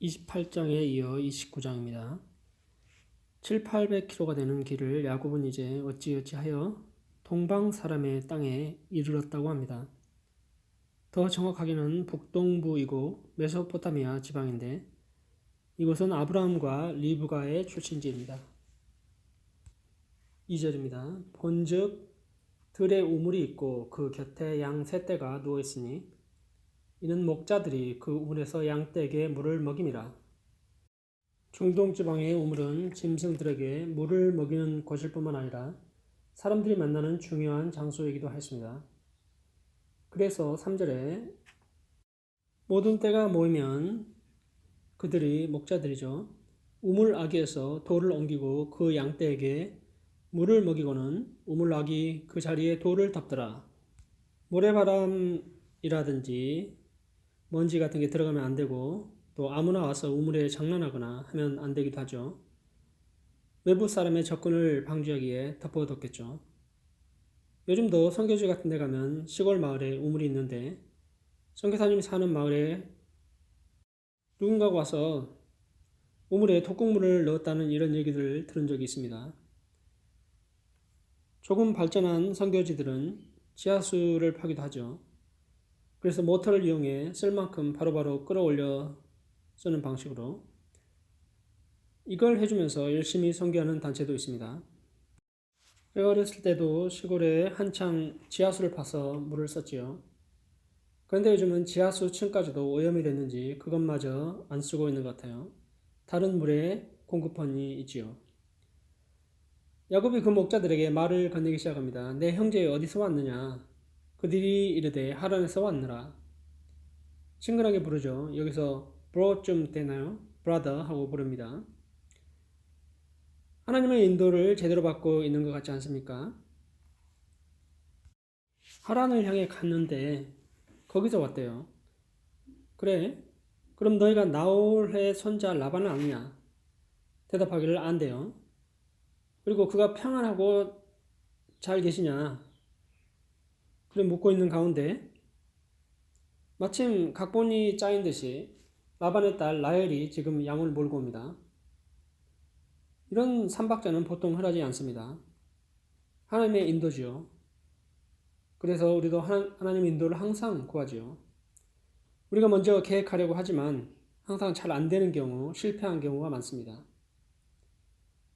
28장에 이어 29장입니다. 7, 800km가 되는 길을 야곱은 이제 어찌어찌하여 동방 사람의 땅에 이르렀다고 합니다. 더 정확하게는 북동부이고 메소포타미아 지방인데 이곳은 아브라함과 리브가의 출신지입니다. 2절입니다. 본즉 들에 우물이 있고 그 곁에 양 세 떼가 누워 있으니 이는 목자들이 그 우물에서 양떼에게 물을 먹임이라. 중동 지방의 우물은 짐승들에게 물을 먹이는 곳일 뿐만 아니라 사람들이 만나는 중요한 장소이기도 했습니다. 그래서 3절에 모든 때가 모이면 그들이 목자들이죠. 우물 아기에서 돌을 옮기고 그 양떼에게 물을 먹이고는 우물 아기 그 자리에 돌을 덮더라. 모래바람이라든지 먼지 같은 게 들어가면 안 되고 또 아무나 와서 우물에 장난하거나 하면 안 되기도 하죠. 외부 사람의 접근을 방지하기에 덮어뒀겠죠. 요즘도 선교지 같은 데 가면 시골 마을에 우물이 있는데 선교사님이 사는 마을에 누군가가 와서 우물에 독극물을 넣었다는 이런 얘기들을 들은 적이 있습니다. 조금 발전한 선교지들은 지하수를 파기도 하죠. 그래서 모터를 이용해 쓸 만큼 바로 바로 끌어올려 쓰는 방식으로 이걸 해주면서 열심히 선교하는 단체도 있습니다. 어렸을 때도 시골에 한창 지하수를 파서 물을 썼지요. 그런데 요즘은 지하수 층까지도 오염이 됐는지 그것마저 안 쓰고 있는 것 같아요. 다른 물의 공급원이 있지요. 야곱이 그 목자들에게 말을 건네기 시작합니다. 내 형제 어디서 왔느냐? 그들이 이르되 하란에서 왔느라. 친근하게 부르죠. 여기서 bro 좀 되나요? brother 하고 부릅니다. 하나님의 인도를 제대로 받고 있는 것 같지 않습니까? 하란을 향해 갔는데 거기서 왔대요. 그래? 그럼 너희가 나홀의 손자 라반은 아니냐? 대답하기를 안돼요. 그리고 그가 평안하고 잘 계시냐? 그래 묻고 있는 가운데 마침 각본이 짜인 듯이 라반의 딸 라헬이 지금 양을 몰고 옵니다. 이런 삼박자는 보통 흔하지 않습니다. 하나님의 인도지요. 그래서 우리도 하나님 인도를 항상 구하지요. 우리가 먼저 계획하려고 하지만 항상 잘 안 되는 경우, 실패한 경우가 많습니다.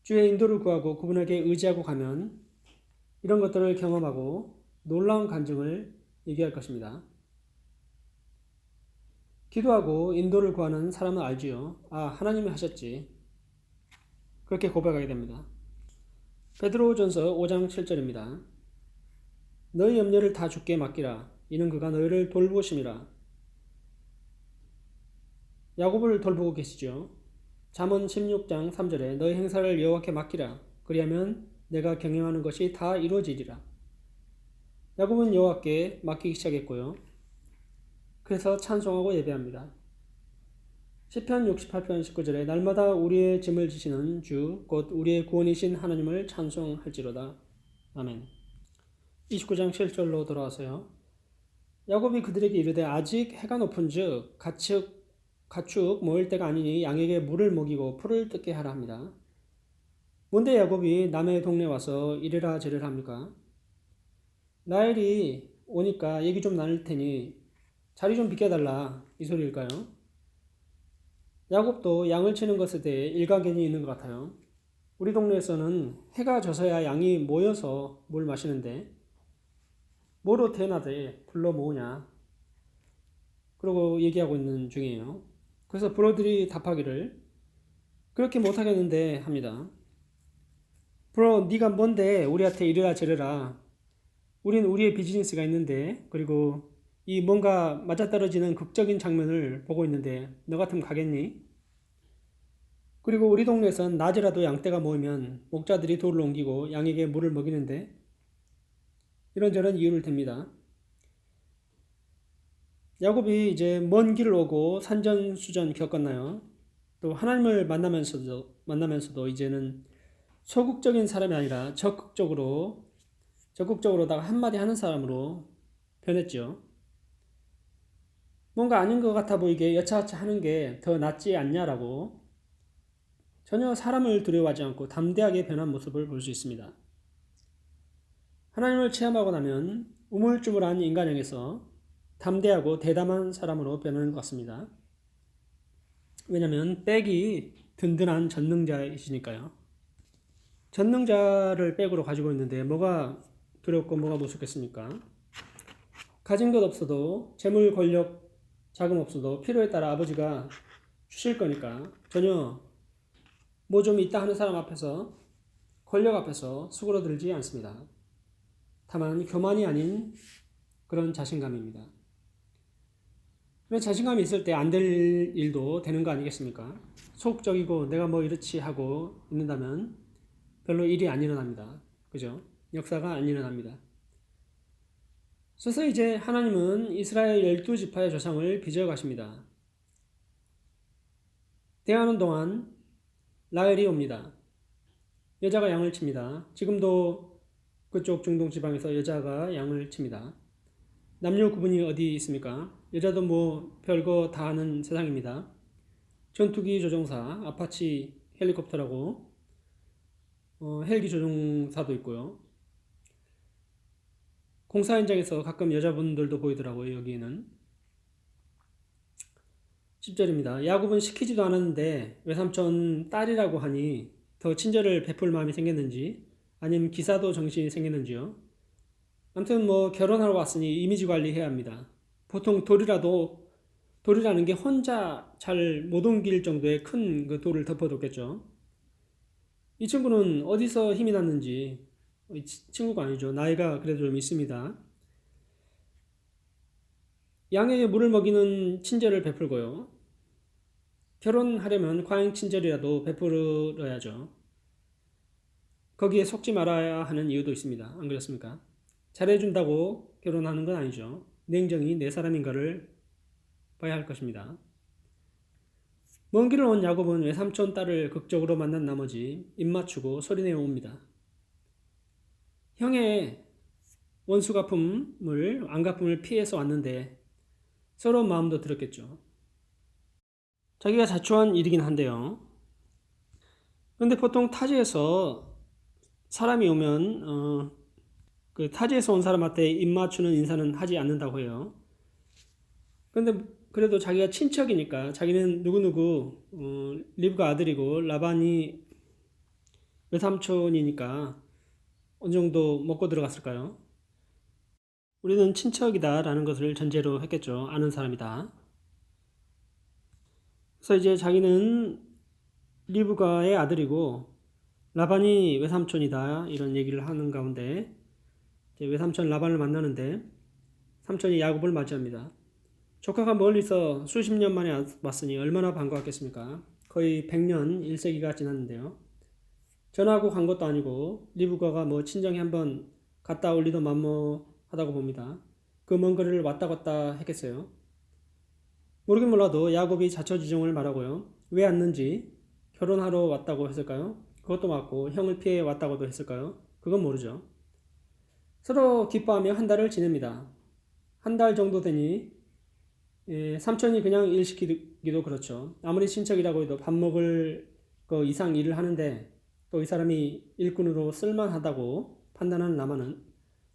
주의 인도를 구하고 그분에게 의지하고 가면 이런 것들을 경험하고 놀라운 간증을 얘기할 것입니다. 기도하고 인도를 구하는 사람은 알지요. 아, 하나님이 하셨지. 그렇게 고백하게 됩니다. 베드로전서 5장 7절입니다. 너희 염려를 다 주께 맡기라. 이는 그가 너희를 돌보심이라. 야곱을 돌보고 계시죠. 잠언 16장 3절에 너희 행사를 여호와께 맡기라. 그리하면 내가 경영하는 것이 다 이루어지리라. 야곱은 여호와께 맡기기 시작했고요. 그래서 찬송하고 예배합니다. 시편 68편 19절에 날마다 우리의 짐을 지시는 주, 곧 우리의 구원이신 하나님을 찬송할지로다. 아멘. 29장 7절로 돌아와서요. 야곱이 그들에게 이르되 아직 해가 높은즉 가축 가축 모일 때가 아니니 양에게 물을 먹이고 풀을 뜯게 하라 합니다. 뭔데 야곱이 남의 동네 와서 이래라 저래라 합니까? 나엘이 오니까 얘기 좀 나눌 테니 자리 좀 비켜달라 이 소리일까요? 야곱도 양을 치는 것에 대해 일가견이 있는 것 같아요. 우리 동네에서는 해가 져서야 양이 모여서 물 마시는데 뭐로 태어나되 불러 모으냐 그러고 얘기하고 있는 중이에요. 그래서 브로들이 답하기를 그렇게 못하겠는데 합니다. 브로 네가 뭔데 우리한테 이래라 저래라 우린 우리의 비즈니스가 있는데 그리고 이 뭔가 맞아떨어지는 극적인 장면을 보고 있는데 너 같으면 가겠니? 그리고 우리 동네에선 낮이라도 양떼가 모이면 목자들이 돌을 옮기고 양에게 물을 먹이는데 이런저런 이유를 댑니다. 야곱이 이제 먼 길을 오고 산전수전 겪었나요? 또 하나님을 만나면서도 만나면서도 이제는 소극적인 사람이 아니라 적극적으로 적극적으로다가 한마디 하는 사람으로 변했죠. 뭔가 아닌 것 같아 보이게 여차여차 하는 게 더 낫지 않냐라고 전혀 사람을 두려워하지 않고 담대하게 변한 모습을 볼 수 있습니다. 하나님을 체험하고 나면 우물쭈물한 인간형에서 담대하고 대담한 사람으로 변하는 것 같습니다. 왜냐하면 백이 든든한 전능자이시니까요. 전능자를 백으로 가지고 있는데 뭐가 두렵고 뭐가 무섭겠습니까? 가진 것 없어도 재물 권력 자금 없어도 필요에 따라 아버지가 주실 거니까 전혀 뭐 좀 있다 하는 사람 앞에서 권력 앞에서 수그러들지 않습니다. 다만 교만이 아닌 그런 자신감입니다. 자신감이 있을 때 안 될 일도 되는 거 아니겠습니까? 속적이고 내가 뭐 이렇지 하고 있는다면 별로 일이 안 일어납니다. 그죠? 역사가 안 일어납니다. 그래서 이제 하나님은 이스라엘 열두 지파의 조상을 빚어 가십니다. 대하는 동안 라헬이 옵니다. 여자가 양을 칩니다. 지금도 그쪽 중동 지방에서 여자가 양을 칩니다. 남녀 구분이 어디 있습니까? 여자도 뭐 별거 다 하는 세상입니다. 전투기 조종사, 아파치 헬리콥터라고 어, 헬기 조종사도 있고요. 공사 현장에서 가끔 여자분들도 보이더라고요, 여기에는. 10절입니다. 야곱은 시키지도 않았는데 외삼촌 딸이라고 하니 더 친절을 베풀 마음이 생겼는지 아니면 기사도 정신이 생겼는지요. 아무튼 뭐 결혼하러 왔으니 이미지 관리해야 합니다. 보통 돌이라도 돌이라는 게 혼자 잘 못 옮길 정도의 큰 그 돌을 덮어뒀겠죠. 이 친구는 어디서 힘이 났는지 친구가 아니죠. 나이가 그래도 좀 있습니다. 양에게 물을 먹이는 친절을 베풀고요. 결혼하려면 과잉 친절이라도 베풀어야죠. 거기에 속지 말아야 하는 이유도 있습니다. 안 그렇습니까? 잘해준다고 결혼하는 건 아니죠. 냉정히 내 사람인가를 봐야 할 것입니다. 먼 길을 온 야곱은 외삼촌 딸을 극적으로 만난 나머지 입 맞추고 소리내어 옵니다. 형의 원수 갚음을 안 갚음을 피해서 왔는데 서러운 마음도 들었겠죠. 자기가 자초한 일이긴 한데요. 근데 보통 타지에서 사람이 오면 어, 그 타지에서 온 사람한테 입 맞추는 인사는 하지 않는다고 해요. 근데 그래도 자기가 친척이니까 자기는 누구누구 어, 리브가 아들이고 라반이 외삼촌이니까 어느 정도 먹고 들어갔을까요? 우리는 친척이다 라는 것을 전제로 했겠죠. 아는 사람이다. 그래서 이제 자기는 리브가의 아들이고 라반이 외삼촌이다 이런 얘기를 하는 가운데 외삼촌 라반을 만나는데 삼촌이 야곱을 맞이합니다. 조카가 멀리서 수십 년 만에 왔으니 얼마나 반가웠겠습니까? 거의 100년 1세기가 지났는데요. 전화하고 간 것도 아니고 리브가가 뭐 친정에 한번 갔다 올 리도 만무하다고 봅니다. 그 먼 거리를 왔다 갔다 했겠어요. 모르긴 몰라도 야곱이 자처지종을 말하고요. 왜 왔는지 결혼하러 왔다고 했을까요? 그것도 맞고 형을 피해 왔다고도 했을까요? 그건 모르죠. 서로 기뻐하며 한 달을 지냅니다. 한 달 정도 되니 예, 삼촌이 그냥 일 시키기도 그렇죠. 아무리 친척이라고 해도 밥 먹을 거 이상 일을 하는데 또 이 사람이 일꾼으로 쓸만하다고 판단하는 라마는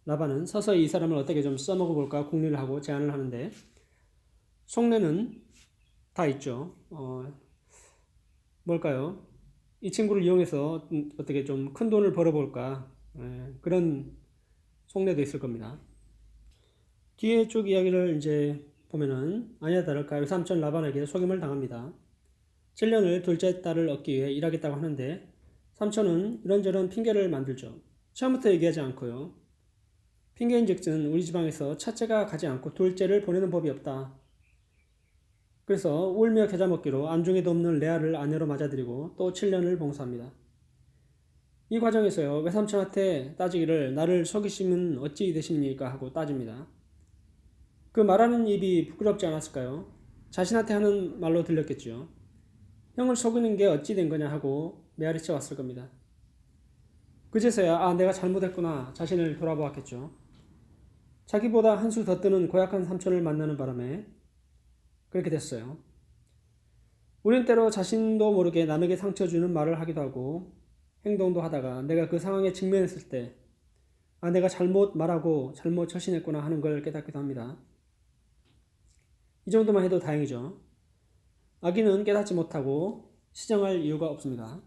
라반은 서서히 이 사람을 어떻게 좀 써먹어 볼까 궁리를 하고 제안을 하는데 속내는 다 있죠. 어, 뭘까요? 이 친구를 이용해서 어떻게 좀 큰 돈을 벌어볼까 예, 그런 속내도 있을 겁니다. 뒤에 쭉 이야기를 이제 보면은 아니야 다를까 외삼촌 라반에게 속임을 당합니다. 7년을 둘째 딸을 얻기 위해 일하겠다고 하는데 삼촌은 이런저런 핑계를 만들죠. 처음부터 얘기하지 않고요. 핑계인즉슨 우리 지방에서 첫째가 가지 않고 둘째를 보내는 법이 없다. 그래서 울며 겨자 먹기로 안중에도 없는 레아를 아내로 맞아들이고 또 7년을 봉사합니다. 이 과정에서요 외삼촌한테 따지기를 나를 속이시면 어찌 되십니까 하고 따집니다. 그 말하는 입이 부끄럽지 않았을까요? 자신한테 하는 말로 들렸겠죠. 형을 속이는 게 어찌 된 거냐 하고 메아리쳐 왔을 겁니다. 그제서야 아 내가 잘못했구나 자신을 돌아보았겠죠. 자기보다 한수더 뜨는 고약한 삼촌을 만나는 바람에 그렇게 됐어요. 우린 때로 자신도 모르게 남에게 상처 주는 말을 하기도 하고 행동도 하다가 내가 그 상황에 직면했을 때 아, 내가 잘못 말하고 잘못 처신했구나 하는 걸 깨닫기도 합니다. 이 정도만 해도 다행이죠. 아기는 깨닫지 못하고 시정할 이유가 없습니다.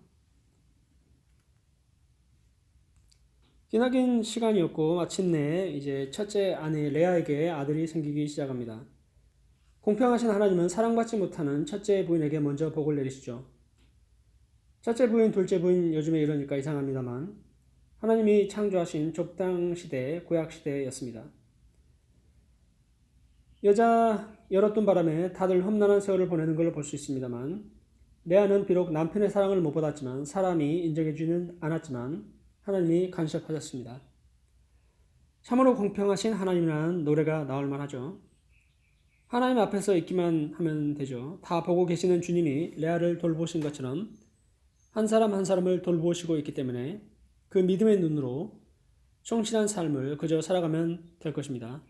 기나긴 시간이었고 마침내 이제 첫째 아내 레아에게 아들이 생기기 시작합니다. 공평하신 하나님은 사랑받지 못하는 첫째 부인에게 먼저 복을 내리시죠. 첫째 부인, 둘째 부인 요즘에 이러니까 이상합니다만 하나님이 창조하신 좁당 시대, 구약 시대였습니다. 여자 열었던 바람에 다들 험난한 세월을 보내는 걸로 볼 수 있습니다만 레아는 비록 남편의 사랑을 못 받았지만 사람이 인정해주지는 않았지만 하나님이 간섭하셨습니다. 참으로 공평하신 하나님이라는 노래가 나올 만하죠. 하나님 앞에서 있기만 하면 되죠. 다 보고 계시는 주님이 레아를 돌보신 것처럼 한 사람 한 사람을 돌보시고 있기 때문에 그 믿음의 눈으로 충실한 삶을 그저 살아가면 될 것입니다.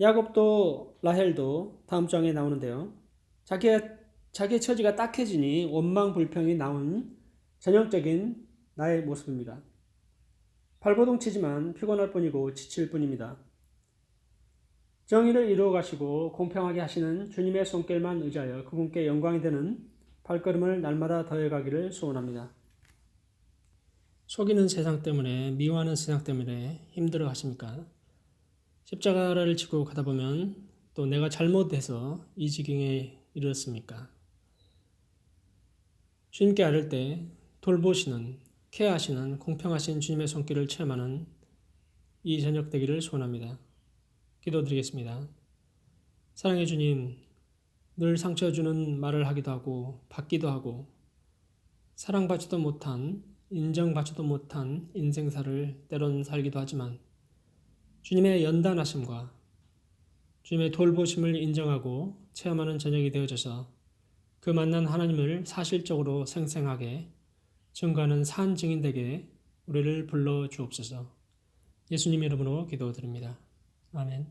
야곱도 라헬도 다음 장에 나오는데요. 자기의 자기의 처지가 딱해지니 원망 불평이 나온 전형적인 나의 모습입니다. 발버둥 치지만 피곤할 뿐이고 지칠 뿐입니다. 정의를 이루어 가시고 공평하게 하시는 주님의 손길만 의지하여 그분께 영광이 되는 발걸음을 날마다 더해 가기를 소원합니다. 속이는 세상 때문에 미워하는 세상 때문에 힘들어 하십니까? 십자가를 지고 가다 보면 또 내가 잘못해서 이 지경에 이르렀습니까? 주님께 아를 때 돌보시는 케어하시는 공평하신 주님의 손길을 체험하는 이 저녁 되기를 소원합니다. 기도드리겠습니다. 사랑해 주님, 늘 상처 주는 말을 하기도 하고 받기도 하고 사랑받지도 못한 인정받지도 못한 인생사를 때론 살기도 하지만 주님의 연단하심과 주님의 돌보심을 인정하고 체험하는 저녁이 되어져서 그 만난 하나님을 사실적으로 생생하게 증거하는 산 증인 되게 우리를 불러 주옵소서. 예수님 이름으로 기도드립니다. 아멘.